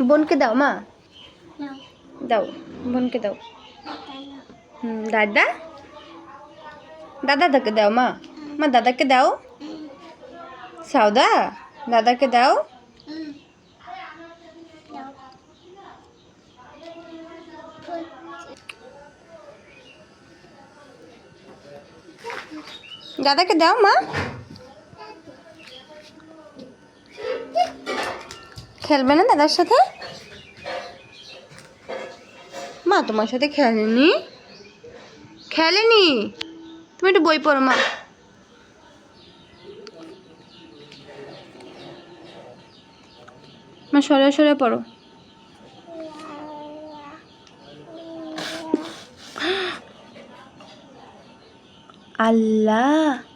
বোনকে দাও মা। দাও বোনকে দাও। দাদা হুম দাদা? দাদা তাকে দাও মা। মা দাদাকে দাও। সাউদা দাদাকে দাও। দাদাকে দাও মা। খেলবে না দাদার সাথে? মা, তোমার সাথে খেলেনি? খেলেনি? তুমি একটু বই পড়ো, মা। মা, সরে সরে পড়ো। আল্লাহ!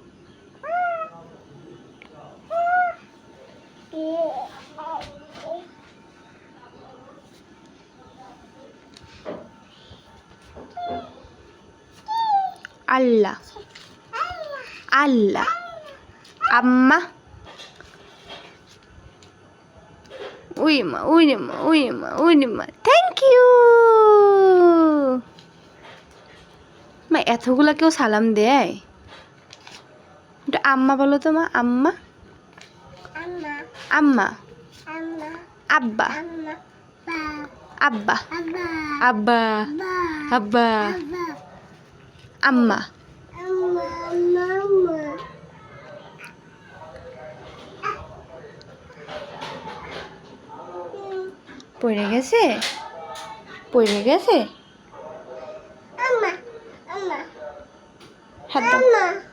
আল্লাহ। আল্লাহ। আম্মা। উই মা উই রে মা উই রে উই রে মা থ্যাংক ইউ মা এতগুলা কেউ সালাম দেয়? একটু আম্মা বলো তো মা আম্মা। আম্মা। আব্বা। আব্বা। আব্বা। আব্বা। আম্মা। পড়ে গেছে? পড়ে গেছে? হাত দাও।